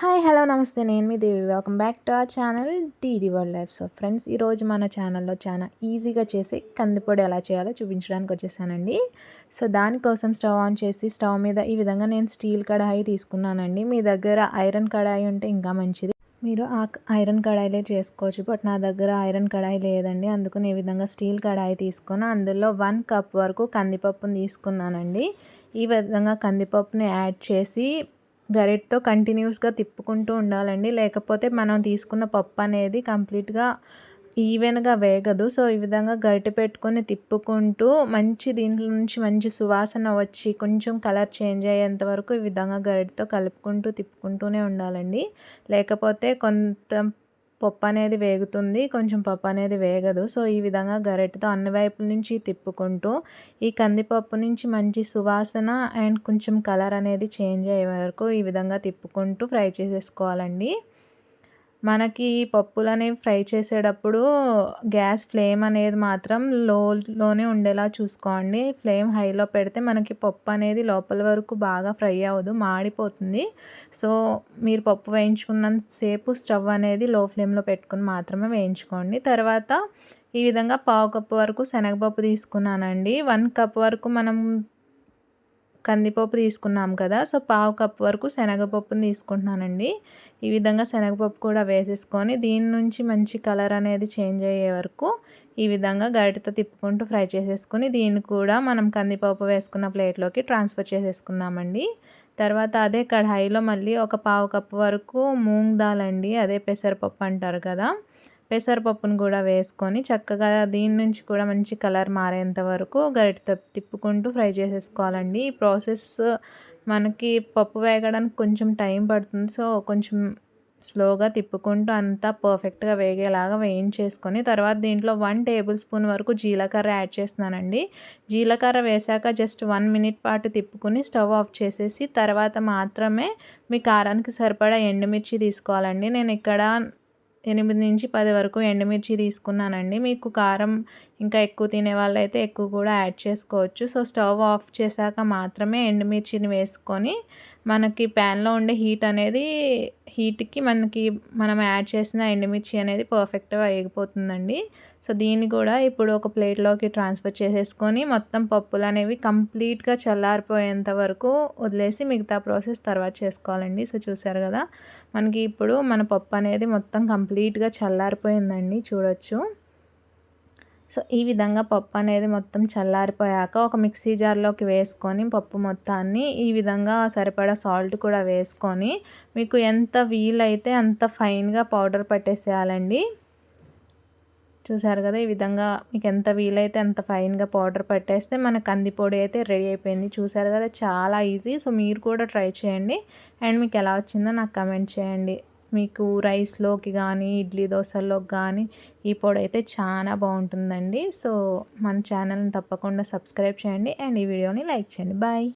Hi hello నమస్తే. నేను మీ Devi. Welcome back to our channel TD world life. So friends ఈరోజు మన ఛానల్లో చాలా ఈజీగా చేసి కందిపొడి ఎలా చేయాలో చూపించడానికి వచ్చేసానండి. సో దానికోసం స్టవ్ ఆన్ చేసి స్టవ్ మీద ఈ విధంగా నేను స్టీల్ కడాయి తీసుకున్నానండి. మీ దగ్గర ఐరన్ కడాయి ఉంటే ఇంకా మంచిది. మీరు ఆ ఐరన్ కడాయిలే చేసుకోవచ్చు బట్ నా దగ్గర ఐరన్ కడాయి లేదండి. అందుకని ఈ విధంగా స్టీల్ కడాయి తీసుకొని అందులో వన్ కప్ వరకు కందిపప్పును తీసుకున్నానండి. ఈ విధంగా కందిపప్పుని యాడ్ చేసి గరిటతో కంటిన్యూస్గా తిప్పుకుంటూ ఉండాలండి. లేకపోతే మనం తీసుకున్న పప్పు అనేది కంప్లీట్గా ఈవెన్గా వేగదు. సో ఈ విధంగా గరిటె పెట్టుకొని తిప్పుకుంటూ మంచి దీంట్లో నుంచి మంచి సువాసన వచ్చి కొంచెం కలర్ చేంజ్ అయ్యేంత వరకు ఈ విధంగా గరిటతో కలుపుకుంటూ తిప్పుకుంటూనే ఉండాలండి. లేకపోతే కొంత పప్పు అనేది వేగుతుంది కొంచెం పప్పు అనేది వేగదు. సో ఈ విధంగా గరెటతో అన్ని వైపుల నుంచి తిప్పుకుంటూ ఈ కందిపప్పు నుంచి మంచి సువాసన అండ్ కొంచెం కలర్ అనేది చేంజ్ అయ్యే వరకు ఈ విధంగా తిప్పుకుంటూ ఫ్రై చేసేసుకోవాలండి. మనకి పప్పులు అనేవి ఫ్రై చేసేటప్పుడు గ్యాస్ ఫ్లేమ్ అనేది మాత్రం లోలోనే ఉండేలా చూసుకోండి. ఫ్లేమ్ హైలో పెడితే మనకి పప్పు అనేది లోపల వరకు బాగా ఫ్రై అవ్వదు మాడిపోతుంది. సో మీరు పప్పు వేయించుకున్నంతసేపు స్టవ్ అనేది లో ఫ్లేమ్లో పెట్టుకుని మాత్రమే వేయించుకోండి. తర్వాత ఈ విధంగా పావు కప్పు వరకు శనగపప్పు తీసుకున్నానండి. వన్ కప్ వరకు మనం కందిపప్పు తీసుకున్నాం కదా. సో పావు కప్పు వరకు శనగపప్పుని తీసుకుంటున్నానండి. ఈ విధంగా శనగపప్పు కూడా వేసేసుకొని దీని నుంచి మంచి కలర్ అనేది చేంజ్ అయ్యే వరకు ఈ విధంగా గరిటతో తిప్పుకుంటూ ఫ్రై చేసేసుకుని దీన్ని కూడా మనం కందిపప్పు వేసుకున్న ప్లేట్లోకి ట్రాన్స్ఫర్ చేసేసుకుందామండి. తర్వాత అదే కడాయిలో మళ్ళీ ఒక పావు కప్పు వరకు మూంగ్ దాల్ అండి. అదే పెసరపప్పు అంటారు కదా. పెసరపప్పును కూడా వేసుకొని చక్కగా దీని నుంచి కూడా మంచి కలర్ మారేంత వరకు గరిటతో తిప్పుకుంటూ ఫ్రై చేసేసుకోవాలండి. ఈ ప్రాసెస్ మనకి పప్పు వేగడానికి కొంచెం టైం పడుతుంది. సో కొంచెం స్లోగా తిప్పుకుంటూ అంతా పర్ఫెక్ట్గా వేగేలాగా వేయించేసుకొని తర్వాత దీంట్లో వన్ టేబుల్ స్పూన్ వరకు జీలకర్ర యాడ్ చేస్తున్నానండి. జీలకర్ర వేసాక జస్ట్ వన్ మినిట్ పాటు తిప్పుకుని స్టవ్ ఆఫ్ చేసేసి తర్వాత మాత్రమే మీ కారానికి సరిపడా ఎండుమిర్చి తీసుకోవాలండి. నేను ఇక్కడ ఎనిమిది నుంచి పది వరకు ఎండుమిర్చి తీసుకున్నానండి. మీకు కారం ఇంకా ఎక్కువ తినే వాళ్ళైతే ఎక్కువ కూడా యాడ్ చేసుకోవచ్చు. సో స్టవ్ ఆఫ్ చేశాక మాత్రమే ఎండుమిర్చిని వేసుకొని మనకి ప్యాన్లో ఉండే హీట్ అనేది హీట్కి మనకి మనం యాడ్ చేసిన ఎండుమిర్చి అనేది పర్ఫెక్ట్గా వేగిపోతుందండి. సో దీన్ని కూడా ఇప్పుడు ఒక ప్లేట్లోకి ట్రాన్స్ఫర్ చేసేసుకొని మొత్తం పప్పులు అనేవి కంప్లీట్గా చల్లారిపోయేంత వరకు వదిలేసి మిగతా ప్రాసెస్ తర్వాత చేసుకోవాలండి. సో చూసారు కదా మనకి ఇప్పుడు మన పప్పు అనేది మొత్తం కంప్లీట్గా చల్లారిపోయిందండి. చూడొచ్చు. సో ఈ విధంగా పప్పు అనేది మొత్తం చల్లారిపోయాక ఒక మిక్సీ జార్లోకి వేసుకొని పప్పు మొత్తాన్ని ఈ విధంగా సరిపడా సాల్ట్ కూడా వేసుకొని మీకు ఎంత వీలైతే అంత ఫైన్గా పౌడర్ పట్టేసేయాలండి. చూసారు కదా ఈ విధంగా మీకు ఎంత వీలైతే అంత ఫైన్గా పౌడర్ పట్టేస్తే మన కందిపొడి అయితే రెడీ అయిపోయింది. చూసారు కదా చాలా ఈజీ. సో మీరు కూడా ట్రై చేయండి. అండ్ మీకు ఎలా వచ్చిందో నాకు కమెంట్ చేయండి. మీకు రైస్లోకి కానీ ఇడ్లీ దోశల్లోకి కానీ ఈ పొడి అయితే చాలా బాగుంటుందండి. సో మన ఛానల్ని తప్పకుండా సబ్స్క్రైబ్ చేయండి అండ్ ఈ వీడియోని లైక్ చేయండి. బాయ్!